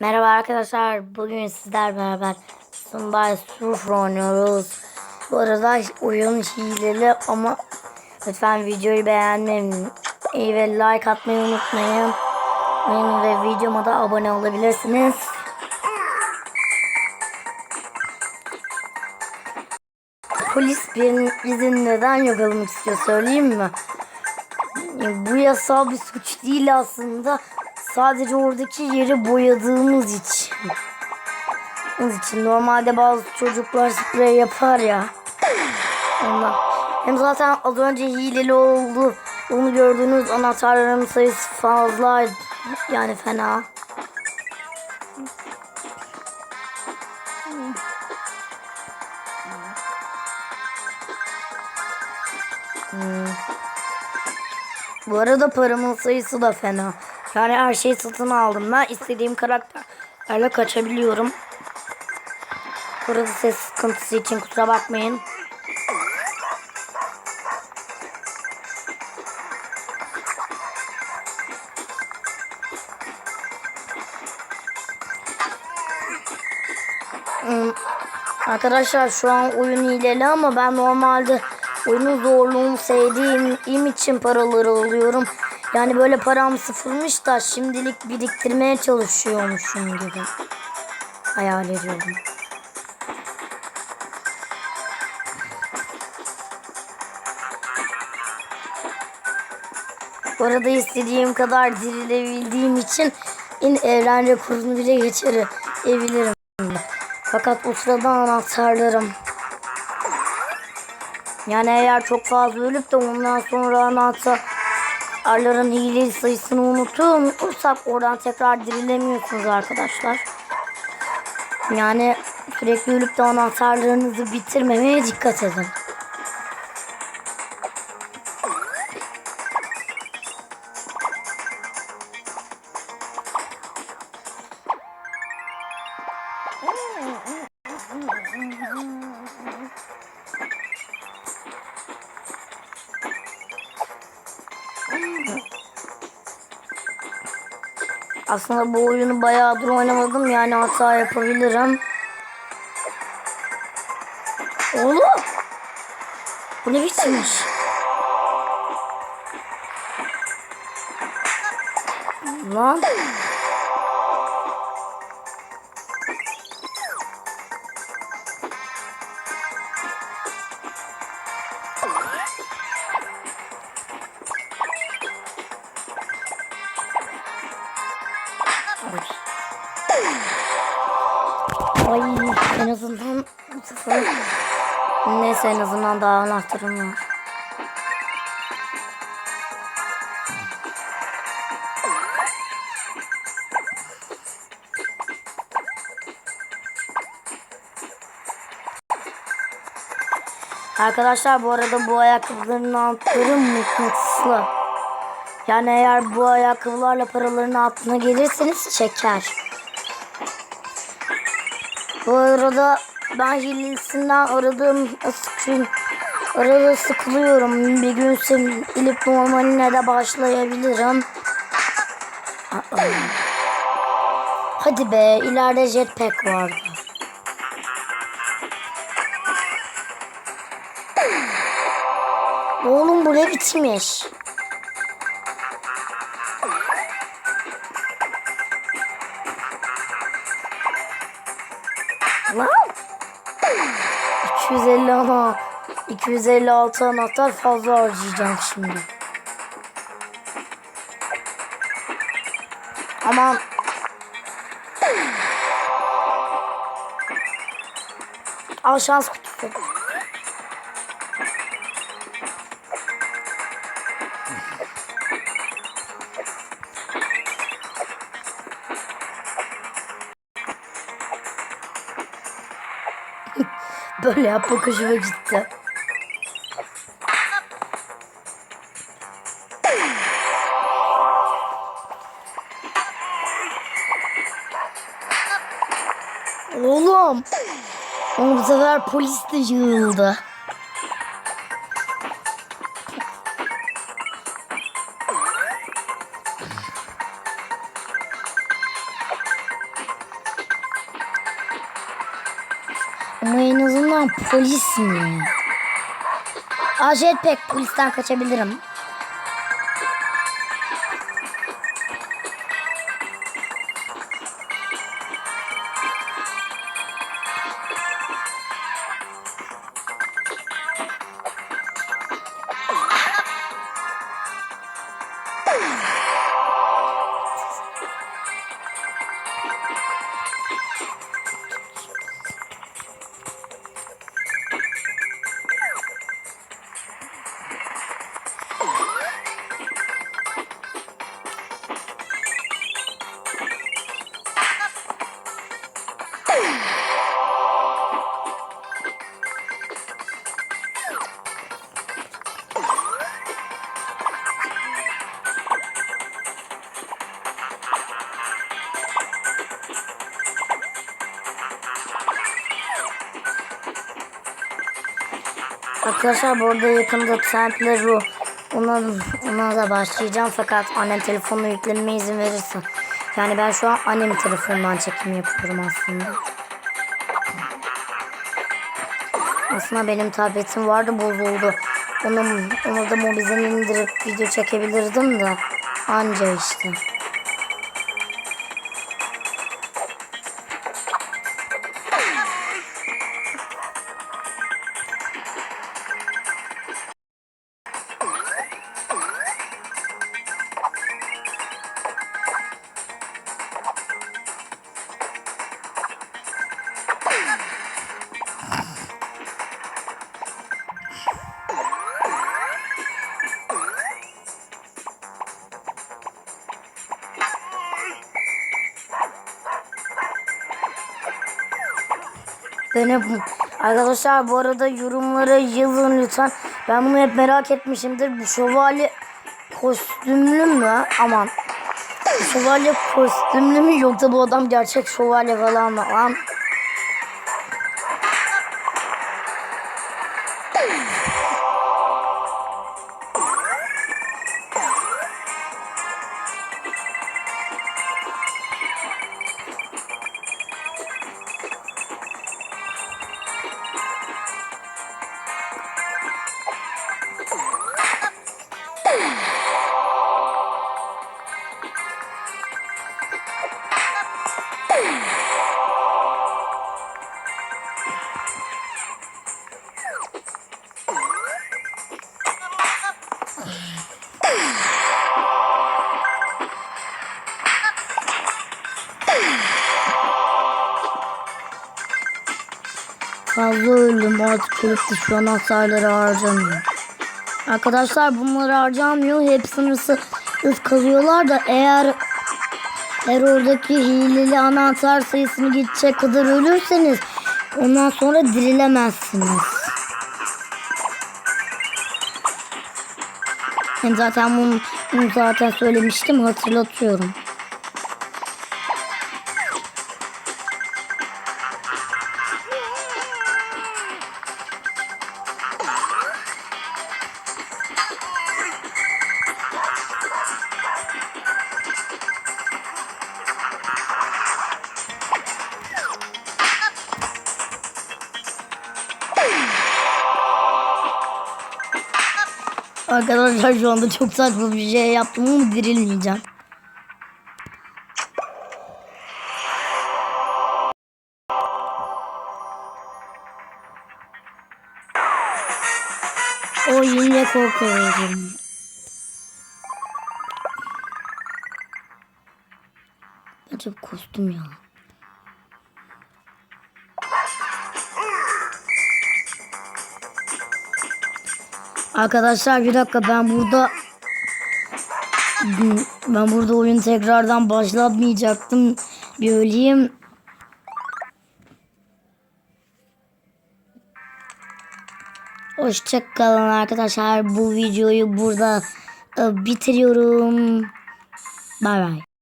Merhaba arkadaşlar. Bugün sizler beraber Sunbay Surf oynuyoruz. Bu arada oyun hileli ama lütfen videoyu beğenmeyi ve like atmayı unutmayın. Ve videoma da abone olabilirsiniz. Polis bizi neden yakalamak istiyor söyleyeyim mi? Bu yasal bir suç değil aslında. Sadece oradaki yeri boyadığımız için. Onun için normalde bazı çocuklar sprey yapar ya. Ondan. Hem zaten az önce hileli oldu. Onu gördüğünüz anahtarların sayısı fazla. Yani fena. Hmm. Bu arada paramın sayısı da fena. Yani her şeyi satın aldım. Ben istediğim karakterlerle kaçabiliyorum. Burada ses sıkıntısı için kusura bakmayın. Hmm, Arkadaşlar şu an oyun hileli ama ben normalde oyunun zorluğunu sevdiğim için paraları alıyorum. Yani böyle param sıfırmış da şimdilik biriktirmeye çalışıyormuşum gibi. Hayal ediyorum. Bu arada istediğim kadar dirilebildiğim için in evren rekorunu bile geçirebilirim. Fakat o sırada anahtarlarım. Yani eğer çok fazla ölüp de ondan sonra anahtarların hile sayısını unutursak oradan tekrar dirilemiyorsunuz arkadaşlar. Yani sürekli ölüp de anahtarlarınızı bitirmemeye dikkat edin. Aslında bu oyunu bayağıdır oynamadım yani hata yapabilirim. Oğlum. Bu ne biçimmiş? Lan. Ay en azından neyse en azından daha anahtarım var. Arkadaşlar bu arada bu ayakkabıların altları mıknatıslı. Yani eğer bu ayakkabılarla paraların altına gelirseniz çeker. Bu arada ben hilesinden aradığım sıkın arada sıkılıyorum. Bir gün silip normaline de başlayabilirim. Hadi be ileride jetpack vardı. Oğlum bu ne bitmiş? Lan. 250 ana 256 anahtar fazla harcayacağım şimdi. Aman. Al şans kutusu. Böyle yapmak hoşuma gitti. Oğlum. Ama bu sefer polis de yığıldı. En azından polis mi? Aa jetpack polisten kaçabilirim. Arkadaşlar bu arada yakında Temple Ru ona, ona da başlayacağım fakat annem telefonla yüklenme izin verirse. Yani ben şu an annem telefonundan çekim yapıyorum aslında. Aslında benim tabletim vardı bozuldu. Onu, onu da mobizen indirip video çekebilirdim de anca işte. Beni arkadaşlar bu arada yorumlara yazın lütfen. Ben bunu hep merak etmişimdir. Bu şövalye kostümlü mü? Aman. Bu şövalye kostümlü mü yoksa bu adam gerçek şövalye falan mı? Lan. Fazla öldüm artık ölüp de şu an hasarları harcamıyor. Arkadaşlar bunları harcamıyor. Hep sınırsız kazıyorlar da eğer eğer oradaki hileli anahtar sayısını geçecek kadar ölürseniz ondan sonra dirilemezsiniz. Ben zaten bunu, bunu zaten söylemiştim hatırlatıyorum. Arkadaşlar şu anda çok saçma bir şey yaptım ama dirilmeyeceğim. O yine korkuyorum. Bir kostüm ya. Arkadaşlar bir dakika ben burada ben burada oyun tekrardan başlatmayacaktım. Bir öleyim. Hoşçakalın arkadaşlar. Bu videoyu burada e, bitiriyorum. Bay bay.